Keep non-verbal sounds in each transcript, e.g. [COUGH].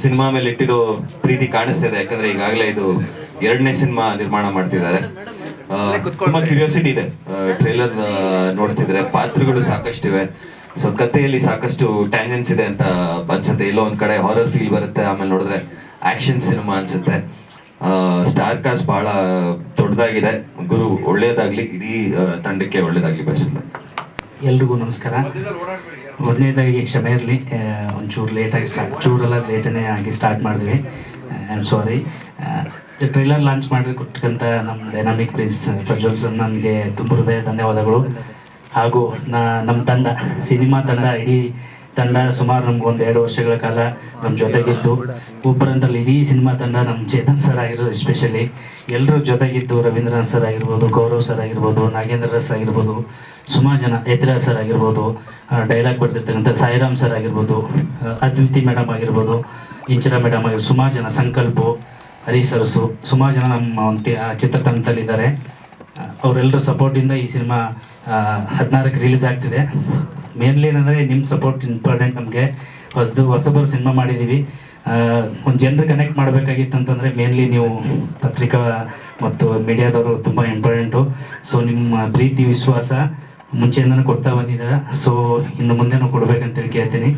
Cinema ಮೇಲೆ ಇಟ್ಟಿರೋ ಪ್ರೀತಿ ಕಾಣಿಸ್ತಾ ಇದೆ ಯಾಕಂದ್ರೆ ಈಗಾಗಲೇ ಇದು ಎರಡನೇ ಸಿನಿಮಾ ನಿರ್ಮಾಣ ಮಾಡ್ತಿದ್ದಾರೆ. ತುಂಬಾ ಕ್ಯೂರಿಯಾಸಿಟಿ ಇದೆ. ಟ್ರೇಲರ್ ನೋಡ್ತಿದ್ರೆ ಪಾತ್ರಗಳು ಸಾಕಷ್ಟಿವೆ ಸೊ ಕಥೆಯಲ್ಲಿ ಸಾಕಷ್ಟು ಟ್ಯಾಂಜೆನ್ಸ್ ಇದೆ ಅಂತ ಅನ್ಸುತ್ತೆ. ಎಲ್ಲೋ ಒಂದ್ ಕಡೆ ಹಾರರ್ ಫೀಲ್ ಬರುತ್ತೆ, ಆಮೇಲೆ ನೋಡಿದ್ರೆ ಆಕ್ಷನ್ ಸಿನಿಮಾ ಅನ್ಸುತ್ತೆ. ಸ್ಟಾರ್ ಕಾಸ್ಟ್ ಬಹಳ ದೊಡ್ಡದಾಗಿದೆ. ಗುರು ಒಳ್ಳೇದಾಗ್ಲಿ, ಇಡೀ ತಂಡಕ್ಕೆ ಒಳ್ಳೇದಾಗ್ಲಿ ಬೆಸ್ಟ್ ಎಲ್ರಿಗೂ ನಮಸ್ಕಾರ. ಮೊದಲನೇದಾಗಿ ಕ್ಷಮೆ ಇರಲಿ. ಒಂಚೂರು ಲೇಟಾಗಿ ಸ್ಟಾರ್ಟ್ ಚೂರೆಲ್ಲ ಲೇಟನೇ ಆಗಿ ಸ್ಟಾರ್ಟ್ ಮಾಡಿದ್ವಿ. ಐ ಸಾರಿ ಟ್ರೈಲರ್ ಲಾಂಚ್ ಮಾಡಿ ಕೊಟ್ಟಕ್ಕಂಥ ನಮ್ಮ ಡೈನಾಮಿಕ್ ಪ್ಲೇಸ್ ಪ್ರಜ್ವಲ್ ಸರ್ ನನಗೆ ತುಂಬ ಹೃದಯ ಧನ್ಯವಾದಗಳು. ಹಾಗೂ ನಮ್ಮ ತಂಡ, ಸಿನಿಮಾ ತಂಡ ಇಡೀ ತಂಡ ಸುಮಾರು ನಮ್ಗೆ ಒಂದು ಎರಡು ವರ್ಷಗಳ ಕಾಲ ನಮ್ಮ ಜೊತೆಗಿದ್ದು. ಒಬ್ಬರಂತಲ್ಲಿ ಇಡೀ ಸಿನಿಮಾ ತಂಡ ನಮ್ಮ ಚೇತನ್ ಸರ್ ಆಗಿರೋದು ಎಸ್ಪೆಷಲಿ ಎಲ್ಲರೂ ಜೊತೆಗಿದ್ದು ರವೀಂದ್ರನಾಥ್ ಸರ್ ಆಗಿರ್ಬೋದು, ಗೌರವ್ ಸರ್ ಆಗಿರ್ಬೋದು, ನಾಗೇಂದ್ರ ಸರ್ ಆಗಿರ್ಬೋದು ಸುಮಾರು ಜನ ಯತಿರಾಜ್ ಸರ್ ಆಗಿರ್ಬೋದು ಡೈಲಾಗ್ ಬರ್ತಿರ್ತಕ್ಕಂಥ ಸಾಯಿರಾಮ್ ಸರ್ ಆಗಿರ್ಬೋದು ಅದ್ವಿತಿ ಮೇಡಮ್ ಆಗಿರ್ಬೋದು, ಇಂಚಿರಾ ಮೇಡಮ್ ಆಗಿರ್ಬೋದು ಸುಮಾರು ಜನ, ಸಂಕಲ್ಪ, ಹರೀಶ್ ಸರಸು ಸುಮಾರು ಜನ ನಮ್ಮ ಚಿತ್ರತಂಡದಲ್ಲಿದ್ದಾರೆ ಅವರೆಲ್ಲರ ಸಪೋರ್ಟಿಂದ ಈ ಸಿನಿಮಾ ಹದಿನಾರಕ್ಕೆ ರಿಲೀಸ್ ಆಗ್ತಿದೆ. ಮೇನ್ಲಿ ಏನಂದರೆ ನಿಮ್ಮ ಸಪೋರ್ಟ್ ಇಂಪಾರ್ಟೆಂಟ್ ನಮಗೆ. ಹೊಸದು, ಹೊಸಬರು ಸಿನಿಮಾ ಮಾಡಿದ್ದೀವಿ ಒಂದು ಜನರು ಕನೆಕ್ಟ್ ಮಾಡಬೇಕಾಗಿತ್ತು ಅಂತಂದರೆ ಮೇನ್ಲಿ ನೀವು ಪತ್ರಿಕಾ ಮತ್ತು ಮೀಡಿಯಾದವರು ತುಂಬ ಇಂಪಾರ್ಟೆಂಟು ಸೊ ನಿಮ್ಮ ಪ್ರೀತಿ, ವಿಶ್ವಾಸ ಮುಂಚೆಯಿಂದನೂ ಕೊಡ್ತಾ ಬಂದಿದ್ದಾರೆ. ಸೊ ಇನ್ನು ಮುಂದೆನೂ ಕೊಡಬೇಕಂತೇಳಿ ಕೇಳ್ತೀನಿ.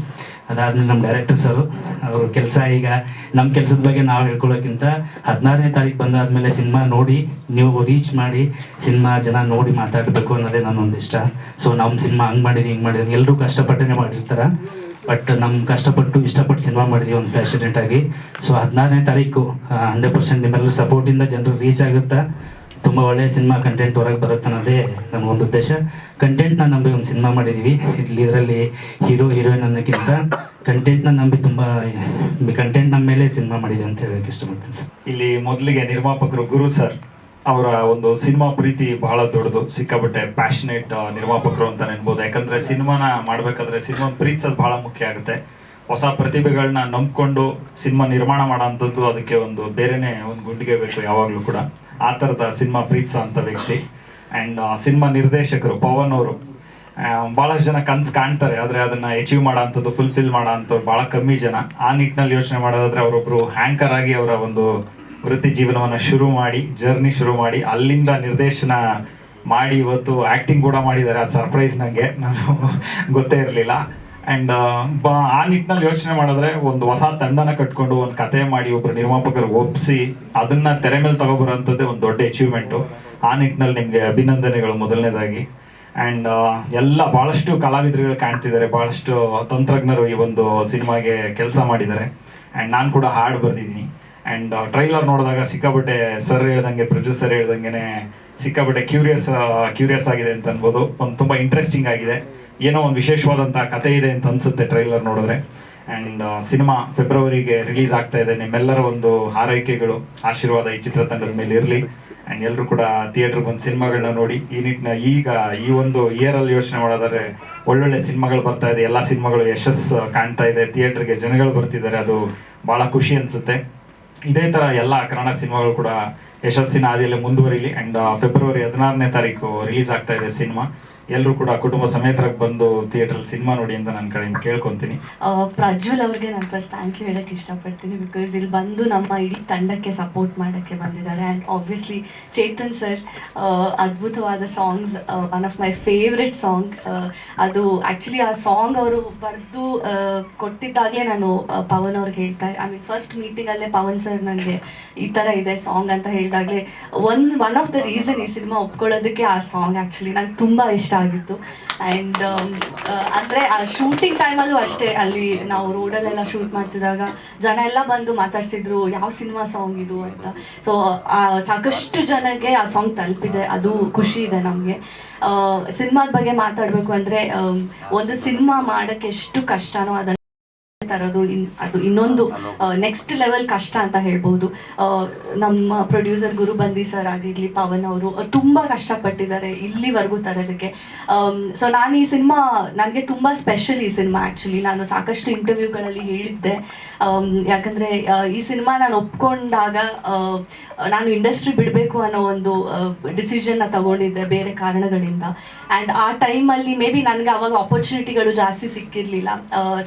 ಅದಾದ್ಮೇಲೆ ನಮ್ಮ ಡೈರೆಕ್ಟರ್ ಸರು ಅವ್ರ ಕೆಲಸ ಈಗ ನಮ್ಮ ಕೆಲಸದ ಬಗ್ಗೆ ನಾವು ಹೇಳ್ಕೊಳ್ಳೋಕ್ಕಿಂತ ಹದಿನಾರನೇ ತಾರೀಕು ಬಂದಾದ್ಮೇಲೆ ಸಿನಿಮಾ ನೋಡಿ, ನೀವು ರೀಚ್ ಮಾಡಿ, ಸಿನಿಮಾ ಜನ ನೋಡಿ ಮಾತಾಡಬೇಕು ಅನ್ನೋದೇ ನನ್ನ ಒಂದು ಇಷ್ಟ ಸೊ ನಮ್ಮ ಸಿನಿಮಾ ಹಂಗೆ ಮಾಡಿದ್ವಿ, ಹಿಂಗೆ ಮಾಡಿದ್ವಿ. ಎಲ್ಲರೂ ಕಷ್ಟಪಟ್ಟೇ ಮಾಡಿರ್ತಾರೆ. ಬಟ್ ನಮ್ಮ ಕಷ್ಟಪಟ್ಟು ಇಷ್ಟಪಟ್ಟು ಸಿನಿಮಾ ಮಾಡಿದ್ವಿ ಒಂದು ಫ್ಯಾಷನೇಟ್ ಆಗಿ. ಸೊ ಹದಿನಾರನೇ ತಾರೀಕು ಹಂಡ್ರೆಡ್ ಪರ್ಸೆಂಟ್ ನಿಮ್ಮೆಲ್ಲರ ಸಪೋರ್ಟಿಂದ ಜನರು ರೀಚ್ ಆಗುತ್ತಾ? ತುಂಬ ಒಳ್ಳೆಯ ಸಿನಿಮಾ ಕಂಟೆಂಟ್ ಹೊರಗೆ ಬರುತ್ತೆ ಅನ್ನೋದೇ ಒಂದು ಉದ್ದೇಶ. ಕಂಟೆಂಟ್ನ ನಂಬಿ ಒಂದು ಸಿನಿಮಾ ಮಾಡಿದ್ದೀವಿ ಇಲ್ಲಿ ಇದರಲ್ಲಿ ಹೀರೋ ಹೀರೋಯಿನ್ ಅನ್ನೋಕ್ಕಿಂತ ಕಂಟೆಂಟ್ನ ನಂಬಿ ತುಂಬ ಕಂಟೆಂಟ್ ನಮ್ಮ ಮೇಲೆ ಸಿನಿಮಾ ಮಾಡಿದೆ ಅಂತ ಹೇಳಕ್ಕೆ ಇಷ್ಟಪಡ್ತೀನಿ ಸರ್. ಇಲ್ಲಿ ಮೊದಲಿಗೆ ನಿರ್ಮಾಪಕರು ಗುರು ಸರ್ ಅವರ ಒಂದು ಸಿನಿಮಾ ಪ್ರೀತಿ ಬಹಳ ದೊಡ್ಡದು. ಸಿಕ್ಕಾಪಟ್ಟೆ ಪ್ಯಾಷನೇಟ್ ನಿರ್ಮಾಪಕರು ಅಂತ ನೆನ್ಬೋದು. ಯಾಕಂದ್ರೆ ಸಿನಿಮಾನ ಮಾಡಬೇಕಾದ್ರೆ ಸಿನಿಮಾ ಪ್ರೀತಿಸೋದು ಬಹಳ ಮುಖ್ಯ ಆಗುತ್ತೆ. ಹೊಸ ಪ್ರತಿಭೆಗಳನ್ನ ನಂಬಿಕೊಂಡು ಸಿನಿಮಾ ನಿರ್ಮಾಣ ಮಾಡೋ ಅದಕ್ಕೆ ಒಂದು ಬೇರೆಯೇ ಒಂದು ಗುಂಡಿಗೆ ಬೇಕು ಯಾವಾಗಲೂ ಕೂಡ. ಆ ಥರದ ಸಿನಿಮಾ ಪ್ರೀತ್ಸ ಅಂತ ವ್ಯಕ್ತಿ. ಆ್ಯಂಡ್ ಸಿನಿಮಾ ನಿರ್ದೇಶಕರು, ಪವನ್ ಅವರು. ಭಾಳಷ್ಟು ಜನ ಕನಸು ಕಾಣ್ತಾರೆ, ಆದರೆ ಅದನ್ನ ಅಚೀವ್ ಮಾಡೋ ಅಂಥದ್ದು ಫುಲ್ಫಿಲ್ ಮಾಡೋ ಬಹಳ ಭಾಳ ಕಮ್ಮಿ ಜನ. ಆ ನಿಟ್ಟಿನಲ್ಲಿ ಯೋಚನೆ ಮಾಡೋದಾದ್ರೆ ಅವರೊಬ್ಬರು ಹ್ಯಾಂಕರ್ ಆಗಿ ಅವರ ಒಂದು ವೃತ್ತಿ ಜೀವನವನ್ನು ಶುರು ಮಾಡಿ ಜರ್ನಿ ಶುರು ಮಾಡಿ, ಅಲ್ಲಿಂದ ನಿರ್ದೇಶನ ಮಾಡಿ ಇವತ್ತು ಆ್ಯಕ್ಟಿಂಗ್ ಕೂಡ ಮಾಡಿದ್ದಾರೆ. ಆ ಸರ್ಪ್ರೈಸ್ ನನಗೆ ನಾನು [LAUGHS] ಗೊತ್ತೇ ಇರಲಿಲ್ಲ. ಆ್ಯಂಡ್ ಬ, ಆ ನಿಟ್ಟಿನಲ್ಲಿ ಯೋಚನೆ ಮಾಡಿದ್ರೆ ಒಂದು ಹೊಸ ತಂಡನ ಕಟ್ಕೊಂಡು ಒಂದು ಕತೆ ಮಾಡಿ ಒಬ್ಬರು ನಿರ್ಮಾಪಕರು ಒಪ್ಪಿಸಿ ಅದನ್ನ ತೆರೆ ಮೇಲೆ ತಗೊಬರೋಂಥದ್ದೇ ಒಂದು ದೊಡ್ಡ ಅಚೀವ್ಮೆಂಟು ಆ ನಿಟ್ಟಿನಲ್ಲಿ ನಿಮಗೆ ಅಭಿನಂದನೆಗಳು ಮೊದಲನೇದಾಗಿ. ಆ್ಯಂಡ್ ಎಲ್ಲ ಭಾಳಷ್ಟು ಕಲಾವಿದರುಗಳು ಕಾಣ್ತಿದ್ದಾರೆ ಭಾಳಷ್ಟು ತಂತ್ರಜ್ಞರು ಈ ಒಂದು ಸಿನಿಮಾಗೆ ಕೆಲಸ ಮಾಡಿದ್ದಾರೆ. ಆ್ಯಂಡ್ ನಾನು ಕೂಡ ಹಾಡು ಬರೆದಿದ್ದೀನಿ. ಆ್ಯಂಡ್ ಟ್ರೈಲರ್ ನೋಡಿದಾಗ ಸಿಕ್ಕಾಪಟ್ಟೆ ಸರ್ ಹೇಳ್ದಂಗೆ ಪ್ರೊಡ್ಯೂಸರ್ ಹೇಳ್ದಂಗೆ ಸಿಕ್ಕಾಪಟ್ಟೆ ಕ್ಯೂರಿಯಸ್ ಕ್ಯೂರಿಯಸ್ ಆಗಿದೆ ಅಂತ ಅನ್ಬೋದು. ಒಂದು ತುಂಬ ಇಂಟ್ರೆಸ್ಟಿಂಗ್ ಆಗಿದೆ. ಏನೋ ಒಂದು ವಿಶೇಷವಾದಂಥ ಕತೆ ಇದೆ ಅಂತ ಅನ್ಸುತ್ತೆ ಟ್ರೈಲರ್ ನೋಡಿದ್ರೆ. ಆ್ಯಂಡ್ ಸಿನಿಮಾ ಫೆಬ್ರವರಿಗೆ ರಿಲೀಸ್ ಆಗ್ತಾ ಇದೆ. ನಿಮ್ಮೆಲ್ಲರ ಒಂದು ಹಾರೈಕೆಗಳು, ಆಶೀರ್ವಾದ ಈ ಚಿತ್ರತಂಡದ ಮೇಲೆ ಇರಲಿ. ಆ್ಯಂಡ್ ಎಲ್ಲರೂ ಕೂಡ ಥಿಯೇಟ್ರಿಗೆ ಬಂದು ಸಿನಿಮಾಗಳನ್ನ ನೋಡಿ, ಈ ನಿಟ್ಟಿನ ಈಗ ಈ ಒಂದು ಇಯರಲ್ಲಿ ಯೋಚನೆ ಮಾಡೋದಾದ್ರೆ ಒಳ್ಳೊಳ್ಳೆ ಸಿನಿಮಾಗಳು ಬರ್ತಾ ಇದೆ. ಎಲ್ಲ ಸಿನಿಮಾಗಳು ಯಶಸ್ಸು ಕಾಣ್ತಾ ಇದೆ. ಥಿಯೇಟ್ರಿಗೆ ಜನಗಳು ಬರ್ತಿದ್ದಾರೆ. ಅದು ಭಾಳ ಖುಷಿ ಅನಿಸುತ್ತೆ. ಇದೇ ಥರ ಎಲ್ಲ ಕನ್ನಡ ಸಿನಿಮಾಗಳು ಕೂಡ ಯಶಸ್ಸಿನ ಹಾದಿಯಲ್ಲಿ ಮುಂದುವರಿಲಿ. ಆ್ಯಂಡ್ ಫೆಬ್ರವರಿ ಹದಿನಾರನೇ ತಾರೀಕು ರಿಲೀಸ್ ಆಗ್ತಾ ಇದೆ ಸಿನಿಮಾ. ಎಲ್ಲರೂ ಕೂಡ ಕುಟುಂಬ ಸಮೇತರಾಗಿ ಬಂದು ಥಿಯೇಟ್ರಲ್ಲಿ ಸಿನಿಮಾ ನೋಡಿ ಅಂತ ನನ್ನ ಕಡೆಯಿಂದ ಕೇಳ್ಕೊತೀನಿ. ಪ್ರಜ್ವಲ್ ಅವ್ರಿಗೆ ನಾನು ಫಸ್ಟ್ ಥ್ಯಾಂಕ್ ಯು ಹೇಳಕ್ಕೆ ಇಷ್ಟಪಡ್ತೀನಿ ಬಿಕಾಸ್ ಇಲ್ಲಿ ಬಂದು ನಮ್ಮ ಇಡೀ ತಂಡಕ್ಕೆ ಸಪೋರ್ಟ್ ಮಾಡೋಕ್ಕೆ ಬಂದಿದ್ದಾರೆ ಆ್ಯಂಡ್ ಆಬ್ವಿಯಸ್ಲಿ ಚೇತನ್ ಸರ್ ಅದ್ಭುತವಾದ songs one of my favourite song ಅದು ಆ್ಯಕ್ಚುಲಿ ಆ ಸಾಂಗ್ ಅವರು ಬರೆದು ಕೊಟ್ಟಿದ್ದಾಗಲೇ ನಾನು ಪವನ್ ಅವ್ರಿಗೆ ಹೇಳ್ತಾ ಐ ಮೀನ್ ಫಸ್ಟ್ ಮೀಟಿಂಗಲ್ಲೇ ಪವನ್ ಸರ್ ನನಗೆ ಈ ಥರ ಇದೆ ಸಾಂಗ್ ಅಂತ ಹೇಳಿದಾಗಲೇ one one of the reason ಈ ಸಿನಿಮಾ ಒಪ್ಕೊಳ್ಳೋದಕ್ಕೆ ಆ ಸಾಂಗ್ ಆ್ಯಕ್ಚುಲಿ ನಂಗೆ ತುಂಬ ಇಷ್ಟ ಆಗಿತ್ತು ಆ್ಯಂಡ್ ಅಂದರೆ, ಆ ಶೂಟಿಂಗ್ ಟೈಮಲ್ಲೂ ಅಷ್ಟೇ ಅಲ್ಲಿ ನಾವು ರೋಡಲ್ಲೆಲ್ಲ ಶೂಟ್ ಮಾಡ್ತಿದ್ದಾಗ ಜನ ಎಲ್ಲ ಬಂದು ಮಾತಾಡ್ಸಿದ್ರು, ಯಾವ ಸಿನಿಮಾ ಸಾಂಗ್ ಇದು? ಅಂತ. ಸೊ ಸಾಕಷ್ಟು ಜನಕ್ಕೆ ಆ ಸಾಂಗ್ ತಲುಪಿದೆ. ಅದು ಖುಷಿ ಇದೆ ನಮಗೆ. ಸಿನಿಮಾದ ಬಗ್ಗೆ ಮಾತಾಡಬೇಕು ಅಂದರೆ ಒಂದು ಸಿನಿಮಾ ಮಾಡೋಕ್ಕೆ ಎಷ್ಟು ಕಷ್ಟನೋ ಅದನ್ನು ತರೋದು ಇನ್ ಅದು ಇನ್ನೊಂದು ನೆಕ್ಸ್ಟ್ ಲೆವೆಲ್ ಕಷ್ಟ ಅಂತ ಹೇಳ್ಬೋದು. ನಮ್ಮ ಪ್ರೊಡ್ಯೂಸರ್ ಗುರು ಬಂದಿ ಸರ್ ಆಗಿರಲಿ ಪವನ್ ಅವರು ತುಂಬ ಕಷ್ಟಪಟ್ಟಿದ್ದಾರೆ ಇಲ್ಲಿವರೆಗೂ ತರೋದಕ್ಕೆ. ಸೊ ನಾನು ಈ ಸಿನಿಮಾ ನನಗೆ ತುಂಬ ಸ್ಪೆಷಲ್ ಈ ಸಿನಿಮಾ ಆ್ಯಕ್ಚುಲಿ ನಾನು ಸಾಕಷ್ಟು ಇಂಟರ್ವ್ಯೂಗಳಲ್ಲಿ ಹೇಳಿದ್ದೆ. ಯಾಕಂದರೆ ಯಾಕಂದ್ರೆ ಈ ಸಿನಿಮಾ ನಾನು ಒಪ್ಕೊಂಡಾಗ ನಾನು ಇಂಡಸ್ಟ್ರಿ ಬಿಡಬೇಕು ಅನ್ನೋ ಒಂದು ಡಿಸಿಷನ್ನ ತಗೊಂಡಿದ್ದೆ ಬೇರೆ ಕಾರಣಗಳಿಂದ. ಆ್ಯಂಡ್ ಆ ಟೈಮಲ್ಲಿ ಮೇ ಬಿ ನನಗೆ ಅವಾಗ ಆಪರ್ಚುನಿಟಿಗಳು ಜಾಸ್ತಿ ಸಿಕ್ಕಿರಲಿಲ್ಲ.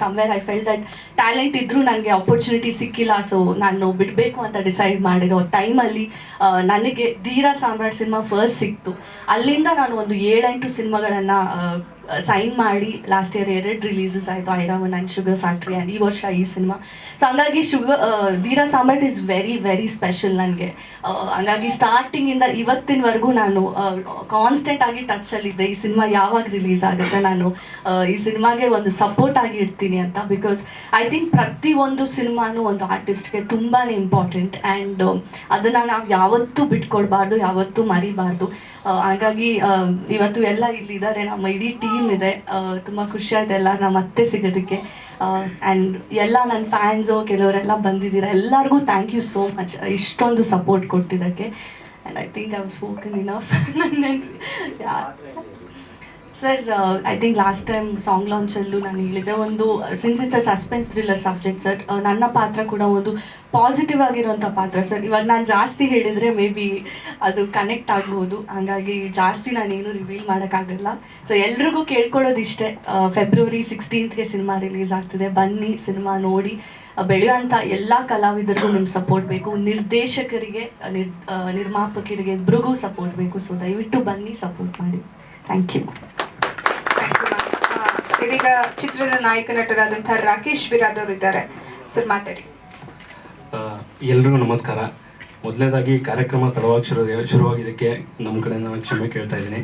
Somewhere I fell that talent ಇದ್ರೂ ನನಗೆ ಅಪರ್ಚುನಿಟಿ ಸಿಕ್ಕಿಲ್ಲ. ಸೊ ನಾನು ಬಿಡಬೇಕು ಅಂತ ಡಿಸೈಡ್ ಮಾಡಿರೋ ಟೈಮಲ್ಲಿ ನನಗೆ ಧೀರ ಸಾಮ್ರಾಟ್ ಸಿನಿಮಾ ಫಸ್ಟ್ ಸಿಕ್ತು. ಅಲ್ಲಿಂದ ನಾನು ಒಂದು ಏಳೆಂಟು ಸಿನಿಮಾಗಳನ್ನು ಸೈನ್ ಮಾಡಿ ಲಾಸ್ಟ್ ಇಯರ್ ಎರಡು ರಿಲೀಸಸ್ ಆಯಿತು Airavan and sugar factory and ಈ ವರ್ಷ ಈ ಸಿನಿಮಾ ಸೊ ಹಂಗಾಗಿ sugar Dheera Samrat is very very special ನನಗೆ. ಹಂಗಾಗಿ ಸ್ಟಾರ್ಟಿಂಗಿಂದ ಇವತ್ತಿನವರೆಗೂ ನಾನು ಕಾನ್ಸ್ಟೆಂಟ್ ಆಗಿ ಟಚಲ್ಲಿದ್ದೆ ಈ ಸಿನಿಮಾ ಯಾವಾಗ ರಿಲೀಸ್ ಆಗುತ್ತೆ ನಾನು ಈ ಸಿನಿಮಾಗೆ ಒಂದು ಸಪೋರ್ಟ್ ಆಗಿ ಇಡ್ತೀನಿ ಅಂತ ಬಿಕಾಸ್ ಐ ಥಿಂಕ್ ಪ್ರತಿಯೊಂದು ಸಿನಿಮಾನು ಒಂದು ಆರ್ಟಿಸ್ಟ್ಗೆ ತುಂಬಾ ಇಂಪಾರ್ಟೆಂಟ್ ಆ್ಯಂಡ್ ಅದನ್ನು ನಾವು ಯಾವತ್ತೂ ಬಿಟ್ಕೊಡ್ಬಾರ್ದು, ಯಾವತ್ತೂ ಮರಿಬಾರ್ದು. ಹಾಗಾಗಿ ಇವತ್ತು ಎಲ್ಲ ಇಲ್ಲಿದ್ದಾರೆ. ನಮ್ಮ ಇಡೀ ಟೀಮ್ ಇದೆ. ತುಂಬ ಖುಷಿ ಆಯ್ತು ಎಲ್ಲ ನಮ್ಮ ಅತ್ತೆ ಸಿಗೋದಕ್ಕೆ. ಆ್ಯಂಡ್ ಎಲ್ಲ ನನ್ನ ಫ್ಯಾನ್ಸು ಕೆಲವರೆಲ್ಲ ಬಂದಿದ್ದೀರ. ಎಲ್ಲರಿಗೂ ಥ್ಯಾಂಕ್ ಯು ಸೋ ಮಚ್ ಇಷ್ಟೊಂದು ಸಪೋರ್ಟ್ ಕೊಟ್ಟಿದ್ದಕ್ಕೆ. And I think I spoken enough sir I think last time song ಲಾಂಚಲ್ಲೂ ನಾನು ಹೇಳಿದೆ ಒಂದು since it's a suspense thriller subject sir ನನ್ನ ಪಾತ್ರ ಕೂಡ ಒಂದು ಪಾಸಿಟಿವ್ ಆಗಿರುವಂಥ ಪಾತ್ರ ಸರ್ ಇವಾಗ ನಾನು ಜಾಸ್ತಿ ಹೇಳಿದರೆ ಮೇ ಬಿ ಅದು ಕನೆಕ್ಟ್ ಆಗ್ಬೋದು. ಹಾಗಾಗಿ ಜಾಸ್ತಿ ನಾನೇನು ರಿವೀಲ್ ಮಾಡೋಕ್ಕಾಗಲ್ಲ. ಸೊ ಎಲ್ರಿಗೂ ಕೇಳ್ಕೊಳ್ಳೋದಿಷ್ಟೇ ಫೆಬ್ರವರಿ ಸಿಕ್ಸ್ಟೀನ್ತ್ಗೆ ಸಿನಿಮಾ ರಿಲೀಸ್ ಆಗ್ತಿದೆ. ಬನ್ನಿ ಸಿನಿಮಾ ನೋಡಿ ಆ, ಬೆಳೆಯುವಂಥ ಎಲ್ಲ ಕಲಾವಿದರಿಗೂ ನಿಮ್ಗೆ ಸಪೋರ್ಟ್ ಬೇಕು. ನಿರ್ದೇಶಕರಿಗೆ ನಿರ್ ನಿರ್ಮಾಪಕರಿಗೆ ಇಬ್ಬರಿಗೂ ಸಪೋರ್ಟ್ ಬೇಕು. ಸೊ ದಯವಿಟ್ಟು ಬನ್ನಿ ಸಪೋರ್ಟ್ ಮಾಡಿ. ಥ್ಯಾಂಕ್ ಯು ಇದೀಗ ಚಿತ್ರದ ನಾಯಕ ನಟರಾದಂತಹ ರಾಕೇಶ್ ಬಿರಾದ್ ಅವರು ಇದ್ದಾರೆ. ಸರ್, ಮಾತಾಡಿ. ಎಲ್ರಿಗೂ ನಮಸ್ಕಾರ. ಮೊದಲನೇದಾಗಿ ಕಾರ್ಯಕ್ರಮ ತಡವಾಗಿ ಶುರು ಶುರುವಾಗಿದ್ದಕ್ಕೆ ನಮ್ಮ ಕಡೆಯಿಂದ ನಾನು ಕ್ಷಮೆ ಕೇಳ್ತಾ ಇದ್ದೀನಿ.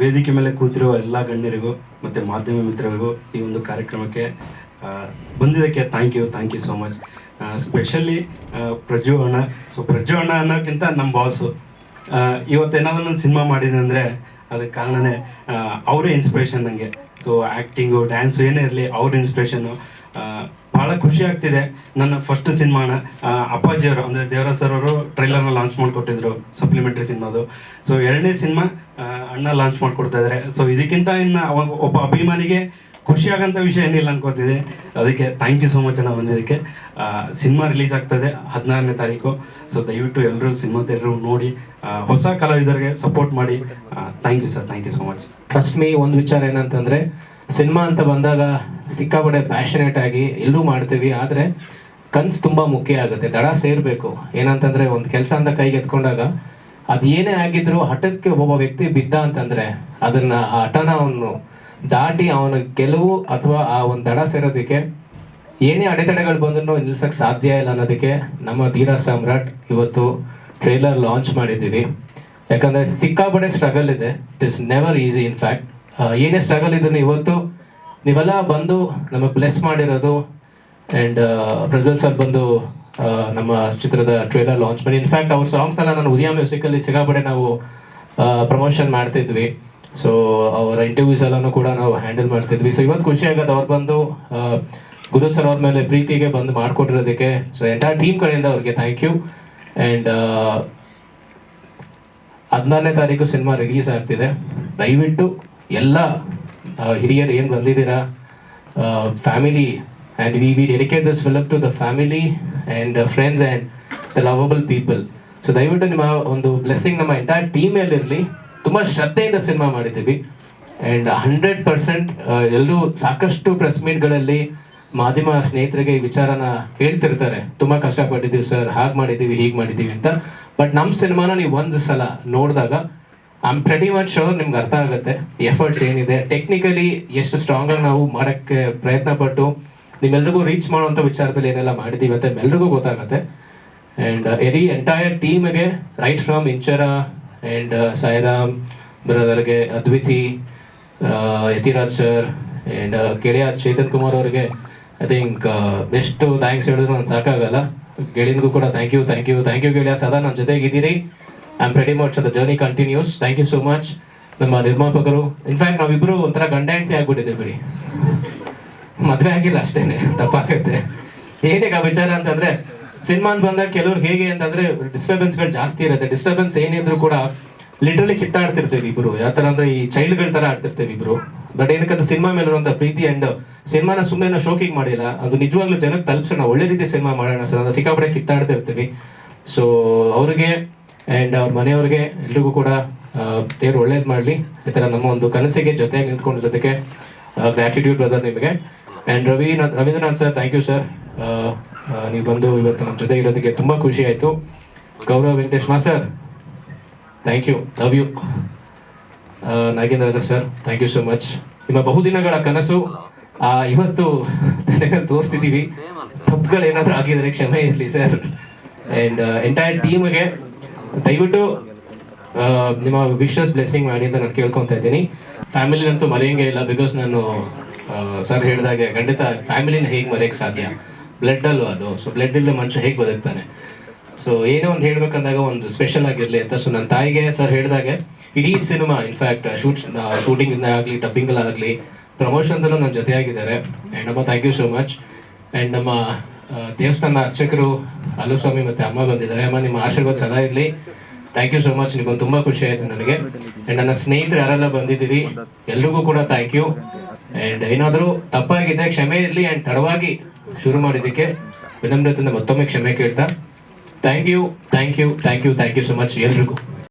ವೇದಿಕೆ ಮೇಲೆ ಕೂತಿರುವ ಎಲ್ಲ ಗಣ್ಯರಿಗೂ ಮತ್ತು ಮಾಧ್ಯಮ ಮಿತ್ರರಿಗೂ ಈ ಒಂದು ಕಾರ್ಯಕ್ರಮಕ್ಕೆ ಬಂದಿದ್ದಕ್ಕೆ thank you thank you so much specially ಪ್ರಜ್ವ ಅಣ್ಣ. ಸೊ ಪ್ರಜ್ವ ಅಣ್ಣ ಅನ್ನೋಕ್ಕಿಂತ ನಮ್ಮ ಬಾಸು ಇವತ್ತೇನಾದ್ರೂ ನಾನು ಸಿನಿಮಾ ಮಾಡಿದೆ ಅಂದರೆ ಅದಕ್ಕೆ ಕಾರಣನೇ ಅವರೇ ಇನ್ಸ್ಪಿರೇಷನ್ ನನಗೆ ಸೊ ಆ್ಯಕ್ಟಿಂಗು ಡ್ಯಾನ್ಸು ಏನೇ ಇರಲಿ, ಅವ್ರ ಇನ್ಸ್ಪಿರೇಷನ್ನು ಭಾಳ ಖುಷಿ ಆಗ್ತಿದೆ. ನನ್ನ ಫಸ್ಟ್ ಸಿನಿಮಾನ ಅಪ್ಪಾಜಿಯವರು ಅಂದರೆ ದೇವರಾಜ್ ಸರ್ ಅವರು ಟ್ರೈಲರ್ನ ಲಾಂಚ್ ಮಾಡಿಕೊಟ್ಟಿದ್ರು ಸಪ್ಲಿಮೆಂಟ್ರಿ ಸಿನಿಮಾದು ಸೊ ಎರಡನೇ ಸಿನಿಮಾ ಅಣ್ಣ ಲಾಂಚ್ ಮಾಡಿಕೊಡ್ತಾ ಇದ್ದಾರೆ ಸೊ ಇದಕ್ಕಿಂತ ಇನ್ನು ಒಬ್ಬ ಅಭಿಮಾನಿಗೆ ಖುಷಿ ವಿಷಯ ಏನಿಲ್ಲ ಅನ್ಕೋತಿದೆ ಅದಕ್ಕೆ ಥ್ಯಾಂಕ್ ಯು ಸೋ ಮಚ್ ಅಣ್ಣ ಬಂದಿದ್ದಕ್ಕೆ. ಸಿನಿಮಾ ರಿಲೀಸ್ ಆಗ್ತದೆ ಹದಿನಾರನೇ ತಾರೀಕು. ಸೊ ದಯವಿಟ್ಟು ಎಲ್ಲರೂ ಸಿನಿಮಾ ಎಲ್ಲರೂ ನೋಡಿ ಹೊಸ ಕಲಾವಿದರಿಗೆ ಸಪೋರ್ಟ್ ಮಾಡಿ. Thank you sir thank you so much trust me ಒಂದು ವಿಚಾರ ಏನಂತಂದರೆ ಸಿನಿಮಾ ಅಂತ ಬಂದಾಗ ಸಿಕ್ಕಾಪಡೆ ಪ್ಯಾಷನೇಟ್ ಆಗಿ ಎಲ್ಲರೂ ಮಾಡ್ತೀವಿ, ಆದರೆ ಕನ್ಸು ತುಂಬ ಮುಖ್ಯ ಆಗುತ್ತೆ, ದಡ ಸೇರಬೇಕು. ಏನಂತಂದರೆ, ಒಂದು ಕೆಲಸ ಅಂತ ಕೈಗೆ ಎತ್ಕೊಂಡಾಗ ಅದು ಏನೇ ಆಗಿದ್ರು ಹಠಕ್ಕೆ ಒಬ್ಬ ವ್ಯಕ್ತಿ ಬಿದ್ದ ಅಂತಂದರೆ, ಅದನ್ನು ಆ ಹಠನ ಅವನು ದಾಟಿ ಅವನ ಗೆಲುವು ಅಥವಾ ಆ ಒಂದು ದಡ ಸೇರೋದಕ್ಕೆ ಏನೇ ಅಡೆತಡೆಗಳು ಬಂದರೂ ನಿಲ್ಸೋಕ್ಕೆ ಸಾಧ್ಯ ಇಲ್ಲ ಅನ್ನೋದಕ್ಕೆ ನಮ್ಮ ಧೀರ ಸಾಮ್ರಾಟ್ ಇವತ್ತು ಟ್ರೇಲರ್ ಲಾಂಚ್ ಮಾಡಿದ್ದೀವಿ. ಯಾಕಂದರೆ ಸಿಕ್ಕಾಪಟ್ಟೆ ಸ್ಟ್ರಗಲ್ ಇದೆ. It is never easy in fact ಏನೇ ಸ್ಟ್ರಗಲ್ ಇದ್ರೂ ಇವತ್ತು ನೀವೆಲ್ಲ ಬಂದು ನಮಗೆ ಬ್ಲೆಸ್ ಮಾಡಿರೋದು ಆ್ಯಂಡ್ ಪ್ರಜ್ವಲ್ ಸರ್ ಬಂದು ನಮ್ಮ ಚಿತ್ರದ ಟ್ರೇಲರ್ ಲಾಂಚ್ ಮಾಡಿ. ಇನ್ಫ್ಯಾಕ್ಟ್ ಅವ್ರ ಸಾಂಗ್ಸ್ನೆಲ್ಲ ನಾನು ಉದಯ ಮ್ಯೂಸಿಕಲ್ಲಿ ಸಿಗಾಬಡೆ ನಾವು ಪ್ರಮೋಷನ್ ಮಾಡ್ತಿದ್ವಿ. ಸೊ ಅವರ ಇಂಟರ್ವ್ಯೂಸ್ ಎಲ್ಲನೂ ಕೂಡ ನಾವು ಹ್ಯಾಂಡಲ್ ಮಾಡ್ತಿದ್ವಿ. ಸೊ ಇವತ್ತು ಖುಷಿ ಆಗುತ್ತೆ ಅವ್ರು ಬಂದು ಗುರು ಸರ್ ಅವ್ರ ಮೇಲೆ ಪ್ರೀತಿಗೆ ಬಂದು ಮಾಡಿಕೊಟ್ಟಿರೋದಕ್ಕೆ. ಸೊ ಎಂಟೈರ್ ಟೀಮ್ ಕಡೆಯಿಂದ ಅವ್ರಿಗೆ ಥ್ಯಾಂಕ್ ಯು ಆ್ಯಂಡ್ ಹದಿನಾರನೇ ತಾರೀಕು ಸಿನಿಮಾ ರಿಲೀಸ್ ಆಗ್ತಿದೆ. ದಯವಿಟ್ಟು ಎಲ್ಲ ಹಿರಿಯರು ಏನು ಬಂದಿದ್ದೀರಾ? Family and we we dedicate this film to the family and friends and the lovable people so ದಯವಿಟ್ಟು ನಿಮ್ಮ ಒಂದು ಬ್ಲೆಸ್ಸಿಂಗ್ ನಮ್ಮ ಎಂಟೈರ್ ಟೀಮ್ ಮೇಲಿರಲಿ ತುಂಬ ಶ್ರದ್ಧೆಯಿಂದ ಸಿನಿಮಾ ಮಾಡಿದ್ದೀವಿ. ಆ್ಯಂಡ್ ಹಂಡ್ರೆಡ್ ಪರ್ಸೆಂಟ್ ಎಲ್ಲರೂ ಸಾಕಷ್ಟು ಪ್ರೆಸ್ ಮೀಟ್ಗಳಲ್ಲಿ ಮಾಧ್ಯಮ ಸ್ನೇಹಿತರಿಗೆ ಈ ವಿಚಾರನ ಹೇಳ್ತಿರ್ತಾರೆ. ತುಂಬ ಕಷ್ಟಪಟ್ಟಿದ್ದೀವಿ ಸರ್, ಹಾಗೆ ಮಾಡಿದ್ದೀವಿ, ಹೀಗೆ ಮಾಡಿದ್ದೀವಿ ಅಂತ. ಬಟ್ ನಮ್ಮ ಸಿನಿಮಾನ ನೀವು ಒಂದು ಸಲ ನೋಡಿದಾಗ ಆಮ್ ಪ್ರೆಟಿ ಮಚ್ ಶೋರ್ ನಿಮ್ಗೆ ಅರ್ಥ ಆಗುತ್ತೆ. ಎಫರ್ಟ್ಸ್ ಏನಿದೆ. ಟೆಕ್ನಿಕಲಿ ಎಷ್ಟು ಸ್ಟ್ರಾಂಗಾಗಿ ನಾವು ಮಾಡೋಕ್ಕೆ ಪ್ರಯತ್ನ ಪಟ್ಟು ನಿಮ್ಮೆಲ್ರಿಗೂ ರೀಚ್ ಮಾಡುವಂಥ ವಿಚಾರದಲ್ಲಿ ಏನೆಲ್ಲ ಮಾಡಿದ್ದೀವಿ ಅಂತ ಎಲ್ಲರಿಗೂ ಗೊತ್ತಾಗುತ್ತೆ. ಆ್ಯಂಡ್ ಎರಿ ಎಂಟೈರ್ ಟೀಮ್ಗೆ right from Inchara and Sairam, ಬ್ರದರ್ಗೆ, Adviti Yathiraj sir and ಗೆಳೆಯ ಚೇತನ್ ಕುಮಾರ್ ಅವರಿಗೆ ಐ ಥಿಂಕ್ ಎಷ್ಟು ಥ್ಯಾಂಕ್ಸ್ ಹೇಳಿದ್ರು ನಾನು ಸಾಕಾಗಲ್ಲ. ಗೆಳೆಯನಿಗೂ ಕೂಡ thank you thank you thank you ಗೆಳೆಯ ಸದಾ ನಮ್ಮ ಜೊತೆಗಿದ್ದೀರಿ. I am ready much the journey continues thank you so much ನಮ್ಮ ನಿರ್ಮಾಪಕರು ಇನ್ಫ್ಯಾಕ್ಟ್ ನಾವಿಬ್ಬರು ಒಂಥರ ಗಂಡ ಹೆಂಡತಿ ಬಿಡಿ. ಮದುವೆ ಆಗಿಲ್ಲ ಅಷ್ಟೇನೆ, ತಪ್ಪಾಗುತ್ತೆ. ಏನಕ್ಕೆ ಆ ವಿಚಾರ ಅಂತಂದ್ರೆ ಸಿನಿಮಾ ಬಂದಾಗ ಕೆಲವ್ರು ಹೇಗೆ ಅಂತಂದ್ರೆ ಡಿಸ್ಟರ್ಬೆನ್ಸ್ಗಳು ಜಾಸ್ತಿ ಇರುತ್ತೆ. ಡಿಸ್ಟರ್ಬೆನ್ಸ್ ಏನಿದ್ರು ಕೂಡ ಲಿಟ್ರಲಿ ಕಿತ್ತಾಡ್ತಿರ್ತೀವಿ ಇಬ್ರು. ಯಾವ ಥರ ಅಂದ್ರೆ ಈ ಚೈಲ್ಡ್ಗಳ ತರ ಆಡ್ತಿರ್ತೀವಿ ಇಬ್ರು. ಬಟ್ ಏನಕ್ಕಂತ ಸಿನಿಮಾ ಮೇಲೆ ಇರುವಂತ ಪ್ರೀತಿ ಅಂಡ್ ಸಿನಿಮಾನ ಸುಮ್ಮನೆ ಶೋಕಿಂಗ್ ಮಾಡಿಲ್ಲ. ಅದು ನಿಜವಾಗ್ಲೂ ಜನಕ್ಕೆ ತಲುಪಿಸೋಣ. ಒಳ್ಳೆ ರೀತಿ ಸಿನಿಮಾ ಮಾಡೋಣ ಸರ್ ಅದು ಕಿತ್ತಾಡ್ತಾ ಕಿತ್ತಾಡ್ತಿರ್ತೀವಿ ಸೊ ಅವ್ರಿಗೆ ಆ್ಯಂಡ್ ಅವ್ರ ಮನೆಯವ್ರಿಗೆ ಎಲ್ರಿಗೂ ಕೂಡ ದೇವ್ರು ಒಳ್ಳೇದು ಮಾಡಲಿ. ಈ ಥರ ನಮ್ಮ ಒಂದು ಕನಸಿಗೆ ಜೊತೆಯಾಗಿ ನಿಂತ್ಕೊಂಡ ಜೊತೆಗೆ ಗ್ರ್ಯಾಟಿಟ್ಯೂಡ್ ಬ್ರದರ್ ನಿಮಗೆ. And Ravi, Ravindranath sir thank you sir ನೀವು ಬಂದು ಇವತ್ತು ನಮ್ಮ ಜೊತೆ ಇರೋದಕ್ಕೆ ತುಂಬ ಖುಷಿ ಆಯಿತು. Gaurav Venkatesh master thank you love you Nagendra sir thank you so much ನಿಮ್ಮ ಬಹುದಿನಗಳ ಕನಸು ಇವತ್ತು ನನಗೆ ತೋರಿಸ್ತಿದ್ದೀವಿ. ತಪ್ಪುಗಳೇನಾದರೂ ಆಗಿದರೆ ಕ್ಷಮೆ ಇರಲಿ ಸರ್. ಆ್ಯಂಡ್ ಎಂಟೈರ್ ಟೀಮ್ಗೆ ದಯವಿಟ್ಟು ನಿಮ್ಮ ವಿಶಸ್ ಬ್ಲೆಸ್ಸಿಂಗ್ ಮಾಡಿ ಅಂತ ನಾನು ಕೇಳ್ಕೊತಾ ಇದ್ದೀನಿ. ಫ್ಯಾಮಿಲಿನಂತೂ ಮರೆಯಂಗೆ ಇಲ್ಲ ಬಿಕಾಸ್ ನಾನು ಸರ್ ಹೇಳಿದಾಗೆ ಖಂಡಿತ ಫ್ಯಾಮಿಲಿನ ಹೇಗೆ ಮರೆಯೋಕ್ಕೆ ಸಾಧ್ಯ? ಬ್ಲಡ್ ಅಲ್ಲೂ ಅದು? ಸೊ ಬ್ಲಡ್ ಇಲ್ಲದೆ ಮನುಷ್ಯ ಹೇಗೆ ಬದುಕ್ತಾನೆ? ಸೊ ಏನೋ ಒಂದು ಹೇಳ್ಬೇಕಂದಾಗ ಒಂದು ಸ್ಪೆಷಲ್ ಆಗಿರಲಿ ಅಂತ. ಸೊ ನನ್ನ ತಾಯಿಗೆ ಸರ್ ಹೇಳಿದಾಗೆ, ಇಡೀ ಸಿನಿಮಾ ಇನ್ಫ್ಯಾಕ್ಟ್ ಶೂಟ್ ಶೂಟಿಂಗ್ ಆಗಲಿ ಡಬ್ಬಿಂಗಲ್ಲಾಗಲಿ ಪ್ರಮೋಷನ್ಸಲ್ಲೂ ನನ್ನ ಜೊತೆಯಾಗಿದ್ದಾರೆ ಆ್ಯಂಡ್ ಅಮ್ಮ thank you so much and ನಮ್ಮ ದೇವಸ್ಥಾನ ಅರ್ಚಕರು ಅಲುಸ್ವಾಮಿ ಮತ್ತು ಅಮ್ಮ ಬಂದಿದ್ದಾರೆ. ಅಮ್ಮ, ನಿಮ್ಮ ಆಶೀರ್ವಾದ ಸದಾ ಇರಲಿ. ಥ್ಯಾಂಕ್ ಯು ಸೋ ಮಚ್ ನಿಮಗೆ ತುಂಬ ಖುಷಿ ಆಯಿತು ನನಗೆ. ಆ್ಯಂಡ್ ನನ್ನ ಸ್ನೇಹಿತರು ಯಾರೆಲ್ಲ ಬಂದಿದ್ದೀರಿ, ಎಲ್ರಿಗೂ ಕೂಡ ಥ್ಯಾಂಕ್ ಯು ಆ್ಯಂಡ್ ಏನಾದರೂ ತಪ್ಪಾಗಿದ್ದರೆ ಕ್ಷಮೆ ಇರಲಿ. ಆ್ಯಂಡ್ ತಡವಾಗಿ ಶುರು ಮಾಡಿದ್ದಕ್ಕೆ ವಿನಮ್ರತೆಯಿಂದ ಮತ್ತೊಮ್ಮೆ ಕ್ಷಮೆ ಕೇಳ್ತಾ. Thank you thank you thank you thank you so much ಎಲ್ರಿಗೂ.